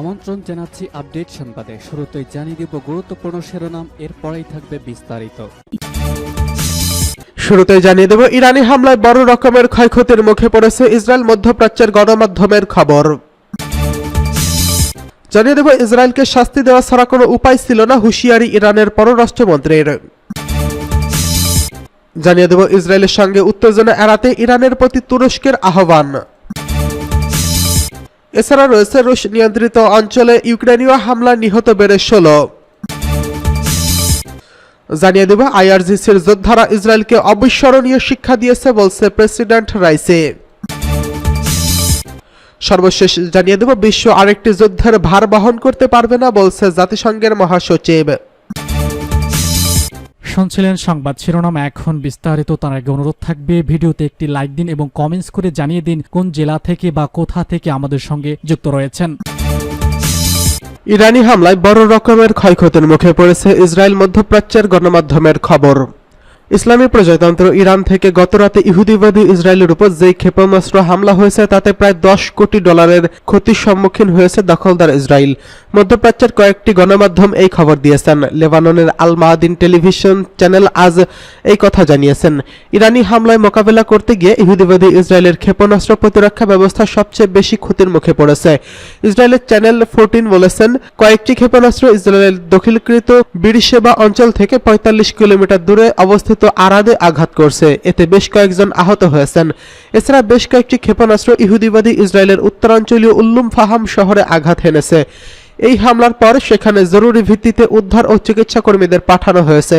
আমন্ত্রণ জানাচ্ছি আপডেট সংবাদে। শুরুতেই জানিয়ে দিব গুরুত্বপূর্ণ শিরোনাম, এরপরেই থাকবে বিস্তারিত। শুরুতে জানিয়ে দেব, ইরানি হামলায় বড় রকমের ক্ষয়ক্ষতির মুখে পড়েছে ইসরায়েল মধ্যপ্রাচ্যের গণমাধ্যমের খবর। জানিয়ে দেব, ইসরায়েলকে শাস্তি দেওয়া ছাড়া কোনো উপায় ছিল না হুঁশিয়ারি ইরানের পররাষ্ট্রমন্ত্রীর। জানিয়ে দেব, ইসরায়েলের সঙ্গে উত্তেজনা এড়াতে ইরানের প্রতি তুরস্কের আহ্বান। এছাড়া রয়েছে রুশ নিয়ন্ত্রিত অঞ্চলে ইউক্রেনীয় হামলা নিহত বেড়ে ষোলো। জানিয়ে দেব, আইআরজিসির যোদ্ধারা ইসরায়েলকে অবিস্মরণীয় শিক্ষা দিয়েছে বলছে প্রেসিডেন্ট রাইসে। সর্বশেষ জানিয়ে দেব, বিশ্ব আরেকটি যুদ্ধের ভার বহন করতে পারবে না বলছে জাতিসংঘের মহাসচিব। শুনছিলেন সংবাদ শিরোনাম। এখন বিস্তারিত, তার আগে অনুরোধ থাকবে, ভিডিওতে একটি লাইক দিন এবং কমেন্টস করে জানিয়ে দিন কোন জেলা থেকে বা কোথা থেকে আমাদের সঙ্গে যুক্ত রয়েছেন। ইরানি হামলায় বড় রকমের ক্ষয়ক্ষতির মুখে পড়েছে ইসরায়েল মধ্যপ্রাচ্যের গণমাধ্যমের খবর। ইসলামী প্রজাতন্ত্র ইরান থেকে গতরাতে ইহুদিবাদী ইসরায়েলের উপর যেই ক্ষেপণাস্ত্র হামলা হয়েছে, তাতে প্রায় দশ কোটি ডলারের ক্ষতির সম্মুখীন হয়েছে দখলদার ইসরায়েল। মধ্যপ্রাচ্যের কয়েকটি গণমাধ্যম এই খবর দিয়েছেন। লেবাননের আল মাহাদিন টেলিভিশন চ্যানেল আজ এই কথা জানিয়েছেন। ইরানি হামলায় মোকাবেলা করতে গিয়ে ইহুদিবাদী ইসরায়েলের ক্ষেপণাস্ত্র প্রতিরক্ষা ব্যবস্থা সবচেয়ে বেশি ক্ষতির মুখে পড়েছে। ইসরায়েলের চ্যানেল ফোরটিন বলেছেন, কয়েকটি ক্ষেপণাস্ত্র ইসরায়েলের দখলকৃত বিরিশেবা অঞ্চল থেকে পঁয়তাল্লিশ কিলোমিটার দূরে অবস্থিত আরাদে আঘাত করছে। এতে বেশ কয়েকজন আহত হয়েছেন। এছাড়া বেশ কয়েকটি ক্ষেপণাস্ত্র ইহুদিবাদী ইসরায়েলের উত্তরাঞ্চলীয় উল্লুম ফাহাম শহরে আঘাত হেনেছে। এই হামলার পর সেখানে জরুরি ভিত্তিতে উদ্ধার ও চিকিৎসা কর্মীদের পাঠানো হয়েছে।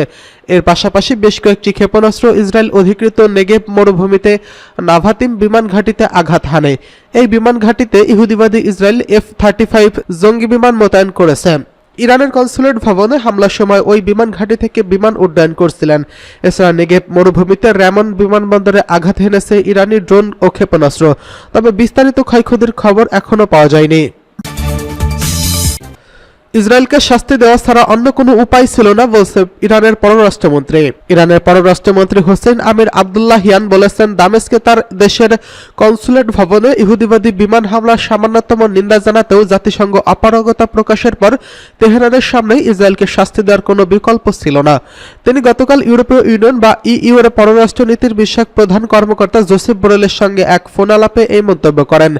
এর পাশাপাশি বেশ কয়েকটি ক্ষেপণাস্ত্র ইসরায়েল অধিকৃত নেগেব মরুভূমিতে নাভাতিম বিমান ঘাঁটিতে আঘাত হানে। এই বিমান ঘাঁটিতে ইহুদিবাদী ইসরায়েল এফ থার্টি ফাইভ জঙ্গি বিমান মোতায়েন করেছে। ইরানের কনসুলেট ভবনে হামলার সময় ওই বিমান ঘাঁটি থেকে বিমান উড্ডয়ন করছিলেন। এছাড়া নেগেব মরুভূমিতে র্যামন বিমানবন্দরে আঘাত হেনেছে ইরানি ড্রোন ও ক্ষেপণাস্ত্র। তবে বিস্তারিত ক্ষয়ক্ষতির খবর এখনও পাওয়া যায়নি। ইসরায়েলকে শাস্তি দেওয়া ছাড়া অন্য কোনো উপায় ছিল না, বলছে ইরানের পররাষ্ট্রমন্ত্রী। ইরানের পররাষ্ট্রমন্ত্রী হোসেন আমির আবদুল্লাহিয়ান বলেছেন, দামেস্কে তার দেশের কনসুলেট ভবনে ইহুদিবাদী বিমান হামলার সামান্যতম নিন্দা জানাতেও জাতিসংঘ অপারগতা প্রকাশের পর তেহরানের সামনে ইসরায়েলকে শাস্তি দেওয়ার কোনো বিকল্প ছিল না। তিনি গতকাল ইউরোপীয় ইউনিয়ন বা ইইউ এর পররাষ্ট্রনীতির বিষয়ক প্রধান কর্মকর্তা জোসেফ বোরেলের সঙ্গে এক ফোন আলাপে এই মন্তব্য করেন।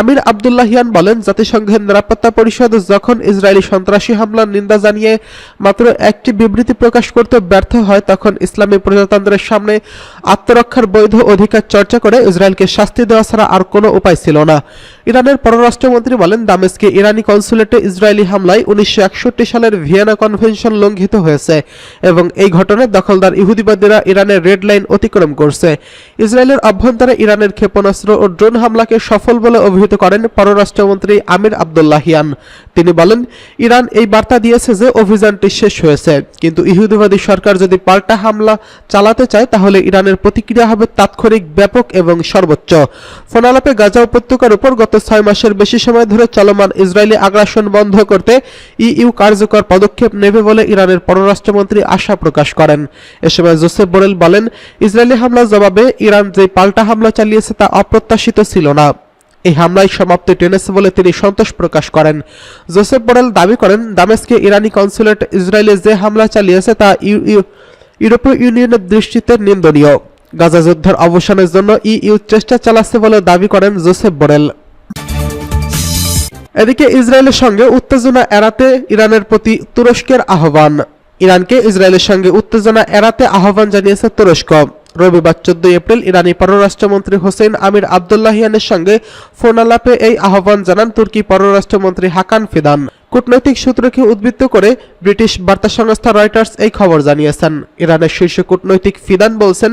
আমির আবদুল্লাহিয়ান বলেন, জাতিসংঘের নিরাপত্তা পরিষদ যখন ইসরায়েলি সন্ত্রাসী হামলার নিন্দা জানিয়ে মাত্র একটি বিবৃতি প্রকাশ করতে ব্যর্থ হয় তখন ইসলামী প্রজাতন্ত্রের সামনে আত্মরক্ষার বৈধ অধিকার চর্চা করে ইসরায়েলকে শাস্তি দেওয়া ছাড়া আর কোনো উপায় ছিল না। ইরানের পররাষ্ট্রমন্ত্রী বলেন, দামেস্কে ইরানি কনসুলেটে ইসরায়েলি হামলায় উনিশশো সালের ভিয়েনা কনভেনশন লঙ্ঘিত হয়েছে এবং এই ঘটনায় দখলদার ইহুদিবাদীরা ইরানের রেড লাইন অতিক্রম করছে। ইসরায়েলের অভ্যন্তরে ইরানের ক্ষেপণাস্ত্র ও ড্রোন হামলাকে সফল বলে অভিহিত করেন পররাষ্ট্রমন্ত্রী আমির আবদুল্লাহিয়ান। তিনি বলেন ইরান এই বার্তা দিয়েছে যে অভিযানটি শেষ হয়েছে। কিন্তু ইহুদিবাদী সরকার যদি পাল্টা হামলা চালাতে চায়, তাহলে ইরানের প্রতিক্রিয়া হবে তাৎক্ষণিক, ব্যাপক এবং সর্বোচ্চ। ফোনালাপে গাজা উপত্যকার উপর গত ছয় মাসের বেশি সময় ধরে চলমান ইসরায়েলি আগ্রাসন বন্ধ করতে ইইউ কার্যকর পদক্ষেপ নেবে বলে ইরানের পররাষ্ট্রমন্ত্রী আশা প্রকাশ করেন। এ সময় জোসেফ বোরেল বলেন, ইসরায়েলি হামলার জবাবে ইরান যে পাল্টা হামলা চালিয়েছে তা অপ্রত্যাশিত ছিল না। এই হামলায় সমাপ্তি টেনেছে বলে তিনি সন্তোষ প্রকাশ করেন। জোসেফ বোরেল দাবি করেন, দামেস্কে ইরানি কনসুলেট ইসরায়েলে যে হামলা চালিয়েছে তা ইউ- ইউ- ইউরোপীয় ইউনিয়নের দৃষ্টিতে নিন্দনীয়। গাজা যুদ্ধের অবসানের জন্য ইইউ চেষ্টা চালাচ্ছে বলে দাবি করেন জোসেফ বোরেল এদিকে ইসরায়েলের সঙ্গে উত্তেজনা এড়াতে ইরানের প্রতি তুরস্কের আহ্বান। ইরানকে ইসরায়েলের সঙ্গে উত্তেজনা এড়াতে আহ্বান জানিয়েছে তুরস্ক। রবিবার চোদ্দ এপ্রিল ইরানি পররাষ্ট্রমন্ত্রী হোসেন আমির আবদুল্লাহিয়ানের সঙ্গে ফোন আলাপে এই আহ্বান জানান তুর্কি পররাষ্ট্রমন্ত্রী হাকান ফিদান। কূটনৈতিক সূত্রকে উদ্বৃত্ত করে ব্রিটিশ বার্তা সংস্থা রয়টার্স এই খবর জানিয়েছেন। ইরানের শীর্ষ কূটনৈতিক ফিদান বলছেন,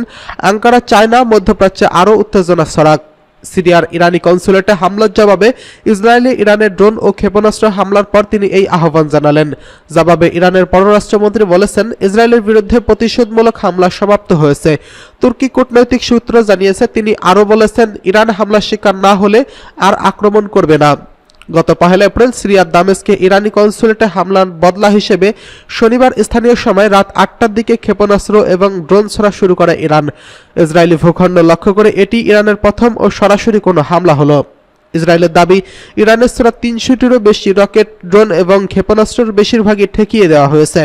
আঙ্কারা, চায়না, মধ্যপ্রাচ্যে আরও উত্তেজনা ছড়াক। সিরিয়ার ইরানি কনসুলেটে হামলার জবাবে ইসরায়েলি, ইরানের ড্রোন ও ক্ষেপণাস্ত্র হামলার পর তিনি এই আহ্বান জানালেন। জবাবে ইরানের পররাষ্ট্রমন্ত্রী বলেছেন, ইসরায়েলের বিরুদ্ধে প্রতিশোধমূলক হামলা সমাপ্ত হয়েছে। তুর্কি কূটনৈতিক সূত্র জানিয়েছে, তিনি আরও বলেছেন, ইরান হামলার শিকার না হলে আর আক্রমণ করবে না। গত পহেলা এপ্রিল সিরিয়ার দামেস্কে ইরানি কনসুলেটে হামলার বদলা হিসেবে শনিবার স্থানীয় সময় রাত আটটার দিকে ক্ষেপণাস্ত্র এবং ড্রোন ছোড়া শুরু করে ইরান। ইসরায়েলি ভূখণ্ড লক্ষ্য করে এটি ইরানের প্রথম ও সরাসরি কোনো হামলা হলো। ইসরায়েলের দাবি ইরানের ছোড়া তিনশোটিরও বেশি রকেট, ড্রোন এবং ক্ষেপণাস্ত্রের বেশিরভাগই ঠেকিয়ে দেওয়া হয়েছে।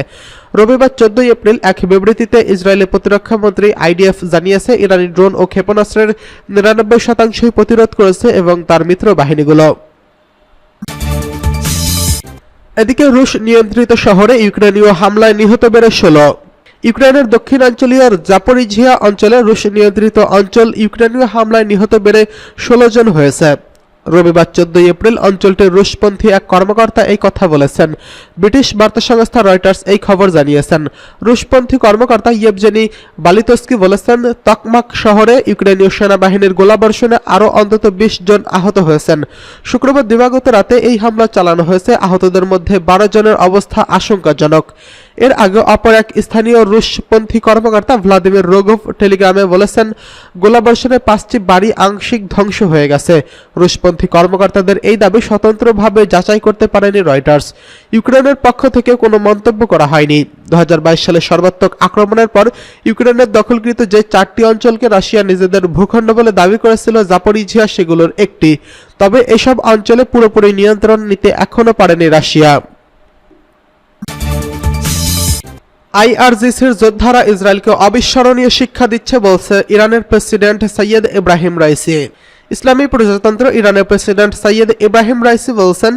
রবিবার চোদ্দই এপ্রিল এক বিবৃতিতে ইসরায়েলের প্রতিরক্ষা মন্ত্রী আইডিএফ জানিয়েছে, ইরানি ড্রোন ও ক্ষেপণাস্ত্রের নিরানব্বই শতাংশই প্রতিরোধ করেছে এবং তার মিত্র বাহিনীগুলো এদিকে রুশ নিয়ন্ত্রিত শহরে ইউক্রেনীয় হামলায় নিহত বেড়ে ষোলো। ইউক্রেনের দক্ষিণাঞ্চলীয় জাপরিঝিয়া অঞ্চলে রুশ নিয়ন্ত্রিত অঞ্চল ইউক্রেনীয় হামলায় নিহত বেড়ে ষোলো জন হয়েছে। রবিবার চোদ্দই এপ্রিল অঞ্চলটির রুশপন্থী এক কর্মকর্তা এই কথা বলেছেন। ব্রিটিশ বার্তা সংস্থা রয়টার্স এই খবর জানিয়েছেন। রুশপন্থী কর্মকর্তা ইয়েবজেনি বালিতস্কি বলেছেন, তকমাক শহরে ইউক্রেনীয় সেনাবাহিনীর গোলাবর্ষণে আরও অন্তত বিশ জন আহত হয়েছেন। শুক্রবার দিবাগত রাতে এই হামলা চালানো হয়েছে। আহতদের মধ্যে বারো জনের অবস্থা আশঙ্কাজনক। এর আগে অপর এক স্থানীয় রুশপন্থী কর্মকর্তা ভ্লাদিমির রোগভ টেলিগ্রামে বলেছেন গোলাবর্ষণে পাঁচটি বাড়ি আংশিক ধ্বংস হয়ে গেছে। রুশপন্থী কর্মকর্তাদের এই দাবি স্বতন্ত্রভাবে যাচাই করতে পারেনি রয়টার্স। ইউক্রেনের পক্ষ থেকে কোনো মন্তব্য করা হয়নি। দু সালের সর্বাত্মক আক্রমণের পর ইউক্রেনের দখলকৃত যে চারটি অঞ্চলকে রাশিয়া নিজেদের ভূখণ্ড বলে দাবি করেছিল জাপরিঝিয়া সেগুলোর একটি। তবে এসব অঞ্চলে পুরোপুরি নিয়ন্ত্রণ নিতে এখনও পারেনি রাশিয়া। আইআরজিসির যোদ্ধারা ইসরায়েলকে অবিস্মরণীয় শিক্ষা দিচ্ছে বলছে ইরানের প্রেসিডেন্ট সৈয়দ ইব্রাহিম রাইসি। ইসলামী প্রজাতন্ত্র ইরানের প্রেসিডেন্ট সৈয়দ ইব্রাহিম রাইসি বলছেন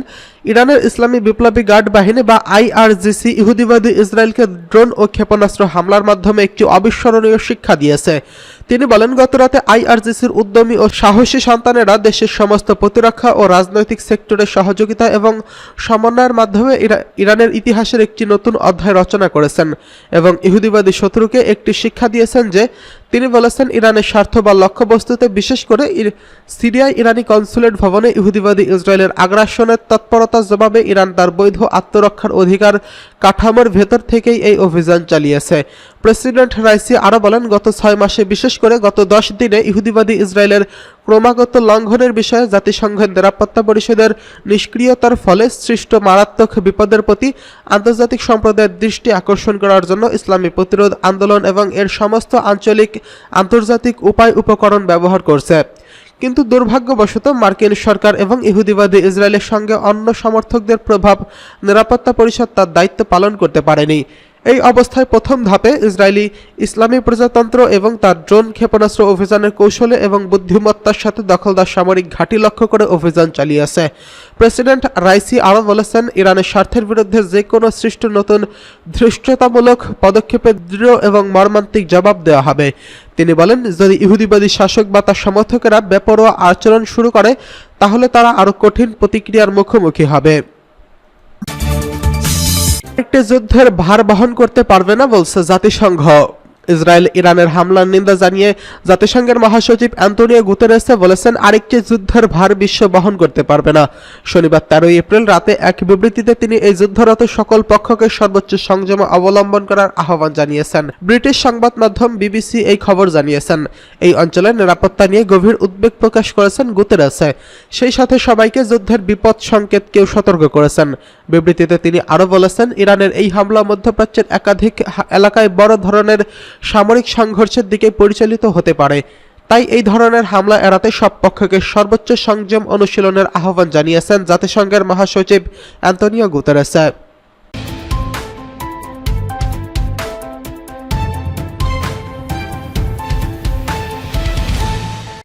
ইরানের ইসলামী বিপ্লবী গার্ড বাহিনী বা আইআরজিসি ইহুদিবাদী ইসরায়েলকে ড্রোন ও ক্ষেপণাস্ত্র হামলার মাধ্যমে একটি অবিস্মরণীয় শিক্ষা দিয়েছে। তিনি বলেন, গত গতরাতে আইআরজিসির উদ্যমী ও সাহসী সন্তানেরা দেশের সমস্ত প্রতিরক্ষা ও রাজনৈতিক সেক্টরের সহযোগিতা এবং সমন্বয়ের মাধ্যমে ইরা- ইরানের ইতিহাসের একটি নতুন অধ্যায় রচনা করেছেন এবং ইহুদিবাদী শত্রুকে একটি শিক্ষা দিয়েছেন যে, তিনি বলেছেন, ইরানের স্বার্থ বা লক্ষ্যবস্তুতে বিশেষ করে সিরিয়ায় ইরানি কনসুলেট ভবনে ইহুদিবাদী ইসরায়েলের আগ্রাসনের তৎপরতার জবাবে ইরান তার বৈধ আত্মরক্ষার অধিকার কাঠামোর ভেতর থেকেই এই অভিযান চালিয়েছে। প্রেসিডেন্ট রাইসি আরও বলেন, গত ছয় মাসে বিশেষ করে গত দশ দিনে ইহুদিবাদী ইসরায়েলের ক্রমাগত লঙ্ঘনের বিষয়ে জাতিসংঘের নিরাপত্তা পরিষদের নিষ্ক্রিয়তার ফলে সৃষ্ট মারাত্মক বিপদের প্রতি আন্তর্জাতিক সম্প্রদায়ের দৃষ্টি আকর্ষণ করার জন্য ইসলামী প্রতিরোধ আন্দোলন এবং এর সমস্ত আঞ্চলিক আন্তর্জাতিক উপায় উপকরণ ব্যবহার করছে। কিন্তু দুর্ভাগ্যবশত মার্কিন সরকার এবং ইহুদিবাদী ইসরায়েলের সঙ্গে অন্য সমর্থকদের প্রভাব নিরাপত্তা পরিষদ তার দায়িত্ব পালন করতে পারেনি। এই অবস্থায় প্রথম ধাপে ইসরায়েলি ইসলামী প্রজাতন্ত্র এবং তার ড্রোন ক্ষেপণাস্ত্র অভিযানের কৌশলে এবং বুদ্ধিমত্তার সাথে দখলদার সামরিক ঘাঁটি লক্ষ্য করে অভিযান চালিয়েছে প্রেসিডেন্ট রাইসি আরও বলেছেন, ইরানের স্বার্থের বিরুদ্ধে যে কোনো সৃষ্ট নতুন ধৃষ্টতামূলক পদক্ষেপে দৃঢ় এবং মর্মান্তিক জবাব দেওয়া হবে। তিনি বলেন, যদি ইহুদিবাদী শাসক বা তার সমর্থকেরা বেপরোয়া আচরণ শুরু করে, তাহলে তারা আরও কঠিন প্রতিক্রিয়ার মুখোমুখি হবে। একটি যুদ্ধের ভার বহন করতে পারবে না বলছে জাতিসংঘ। ইসরায়েল ইরানের হামলার নিন্দা জানিয়ে জাতিসংঘের মহাসচিব অ্যান্তোনিও গুতেরেসে বলেছেন, আরেকটি যুদ্ধের ভার বিশ্ব বহন করতে পারবে না। শনিবার তেরোই এপ্রিল রাতে এক বিবৃতিতে তিনি এই যুদ্ধরত সকল পক্ষকে সর্বোচ্চ সংযম অবলম্বন করার আহ্বান জানিয়েছেন। ব্রিটিশ সংবাদ মাধ্যম বিবিসি এই খবর জানিয়েছেন। এই অঞ্চলের নিরাপত্তা নিয়ে গভীর উদ্বেগ প্রকাশ করেছেন গুতেরেসে। সেই সাথে সবাইকে যুদ্ধের বিপদ সংকেত কেউ সতর্ক করেছেন। বিবৃতিতে তিনি আরও বলেছেন, ইরানের এই হামলা মধ্যপ্রাচ্যের একাধিক এলাকায় বড় ধরনের সামরিক সংঘর্ষের দিকে পরিচালিত হতে পারে। তাই এই ধরনের হামলা এড়াতে সব পক্ষকে সর্বোচ্চ সংযম অনুশীলনের আহ্বান জানিয়েছেন জাতিসংঘের মহাসচিব অ্যান্তনিও গুতেরেসে।